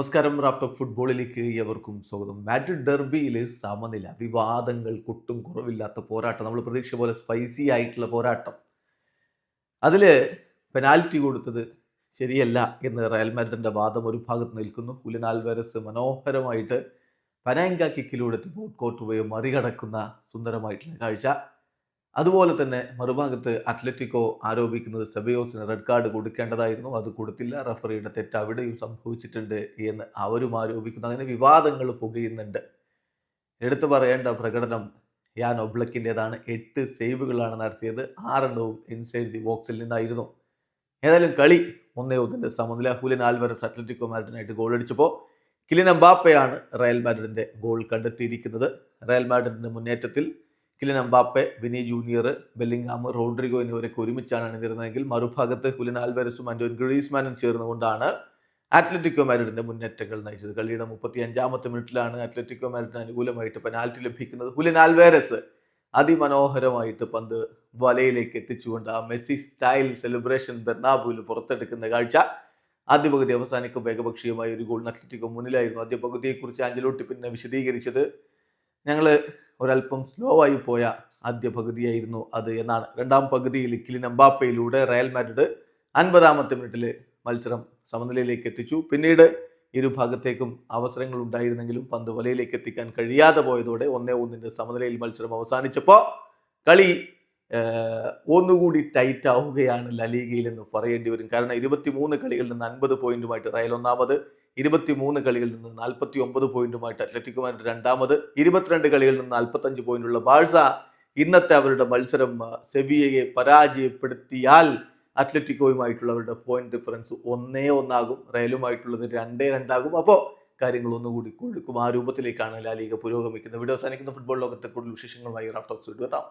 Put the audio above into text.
നമസ്കാരം റാഫ്റ്റോക്ക് ഫുട്ബോളിലേക്ക് എവർക്കും സ്വാഗതം. മാഡ്രിഡ് ഡെർബിയിൽ സമനില വിവാദങ്ങൾ കൊട്ടും കുറവില്ലാത്ത പോരാട്ടം നമ്മൾ പ്രതീക്ഷ പോലെ സ്പൈസി ആയിട്ടുള്ള പോരാട്ടം. അതിൽ പെനാൽറ്റി കൊടുത്തത് ശരിയല്ല എന്ന് റയൽ മാഡ്രിഡിന്റെ വാദം ഒരു ഭാഗത്ത് നിൽക്കുന്നു. ഉലിൻ ആൽവാരസ് മനോഹരമായിട്ട് പനാങ്ക കിക്കിലൂടെ ബോട്ട് കോർട്ട് പോയി മറികടക്കുന്ന സുന്ദരമായിട്ടുള്ള കാഴ്ച. അതുപോലെ തന്നെ മറുഭാഗത്ത് അത്ലറ്റിക്കോ ആരോപിക്കുന്നത് സെബയോസിന് റെഡ് കാർഡ് കൊടുക്കേണ്ടതായിരുന്നു. അത് കൊടുത്തില്ല. റഫറിയുടെ തെറ്റ് അവിടെയും സംഭവിച്ചിട്ടുണ്ട് എന്ന് അവരും ആരോപിക്കുന്നു. അങ്ങനെ വിവാദങ്ങൾ പുകയുന്നുണ്ട്. എടുത്തു പറയേണ്ട പ്രകടനം യാൻ ഒബ്ലക്കിന്റെതാണ് എട്ട് സേവുകളാണ് നടത്തിയത്. ആറെണ്ണവും ഇൻസൈഡ് ദി ബോക്സിൽ നിന്നായിരുന്നു. ഏതായാലും കളി ഒന്നേ ഒന്നിന്റെ സമനില. ഹുലിൻ ആൽവറസ് അത്ലറ്റിക്കോ മാഡ്രിഡിനായിട്ട് ഗോൾ അടിച്ചപ്പോൾ കിലിൻ എംബാപ്പയാണ് റയൽ മാഡ്രിഡിന്റെ ഗോൾ കണ്ടെത്തിയിരിക്കുന്നത്. റയൽ മാഡ്രിഡിന്റെ മുന്നേറ്റത്തിൽ Kylian Mbappe Vini junior Bellingham Rodrigo എന്നിവരൊക്കെ ഒരുമിച്ചാണ് അണിനിരുന്നതെങ്കിൽ മറുഭാഗത്ത് ഹുലിൻ ആൽവരസും ആന്റോൻ ഗ്രീസ്മാനും ചേർന്നുകൊണ്ടാണ് അത്ലറ്റിക്കോ മാരിഡിന്റെ മുന്നേറ്റങ്ങൾ നയിച്ചത്. കളിയുടെ മുപ്പത്തി അഞ്ചാമത്തെ മിനിറ്റിലാണ് അത്ലറ്റിക്കോ മാരിഡിന് അനുകൂലമായിട്ട് പെനാൽറ്റി ലഭിക്കുന്നത് ഹുലിൻ ആൽവേരസ്. അതിമനോഹരമായിട്ട് പന്ത് വലയിലേക്ക് എത്തിച്ചുകൊണ്ട് ആ മെസ്സി സ്റ്റൈൽ സെലിബ്രേഷൻ ബെർണാബുവിൽ പുറത്തെടുക്കുന്ന കാഴ്ച ആദ്യ പകുതി അവസാനിക്കും ഏകപക്ഷീയമായ ഒരു ഗോളിന് അത്ലറ്റിക്കോ മുന്നിലായിരുന്നു. ആദ്യ പകുതിയെക്കുറിച്ച് ആഞ്ചലോട്ടി പിന്നെ വിശദീകരിച്ചത് ഞങ്ങൾ ഒരല്പം സ്ലോ ആയി പോയ ആദ്യ പകുതിയായിരുന്നു അത് എന്നാണ്. രണ്ടാം പകുതിയിൽ കിലിൻ അമ്പാപ്പയിലൂടെ റയൽ മാഡ്രിഡ് അൻപതാമത്തെ മിനിറ്റിൽ മത്സരം സമനിലയിലേക്ക് എത്തിച്ചു. പിന്നീട് ഇരുഭാഗത്തേക്കും അവസരങ്ങൾ ഉണ്ടായിരുന്നെങ്കിലും പന്ത് വലയിലേക്ക് എത്തിക്കാൻ കഴിയാതെ പോയതോടെ ഒന്നേ ഒന്നിന്റെ സമനിലയിൽ മത്സരം അവസാനിച്ചപ്പോൾ കളി ഒന്നുകൂടി ടൈറ്റ് ആവുകയാണ് ലലീഗയിൽ എന്ന് പറയേണ്ടി വരും. കാരണം ഇരുപത്തിമൂന്ന് കളികളിൽ നിന്ന് അൻപത് പോയിന്റുമായിട്ട് റയൽ ഒന്നാമത് ഇരുപത്തിമൂന്ന് കളികളിൽ നിന്ന് നാൽപ്പത്തി ഒമ്പത് പോയിന്റുമായിട്ട് അത്ലറ്റിക്കോ മാഡ്രിഡ് രണ്ടാമത് ഇരുപത്തിരണ്ട് കളികളിൽ നിന്ന് നാൽപ്പത്തഞ്ച് പോയിന്റുള്ള ബാഴ്സ ഇന്നത്തെ അവരുടെ മത്സരം സെവിയയെ പരാജയപ്പെടുത്തിയാൽ അത്ലറ്റിക്കോയുമായിട്ടുള്ള അവരുടെ പോയിന്റ് ഡിഫറൻസ് ഒന്നേ ഒന്നാകും റയലുമായിട്ടുള്ളത് രണ്ടേ രണ്ടാകും. അപ്പോൾ കാര്യങ്ങൾ ഒന്നുകൂടി കൊടുക്കും. ആ രൂപത്തിലേക്കാണ് ലാലീഗ പുരോഗമിക്കുന്നത്. വീഡിയോ അവസാനിക്കുന്ന. ഫുട്ബോൾ ലോകത്തെ കൂടുതൽ വിശേഷങ്ങളുമായി റാഫ്റ്റോക്സ് എത്താം.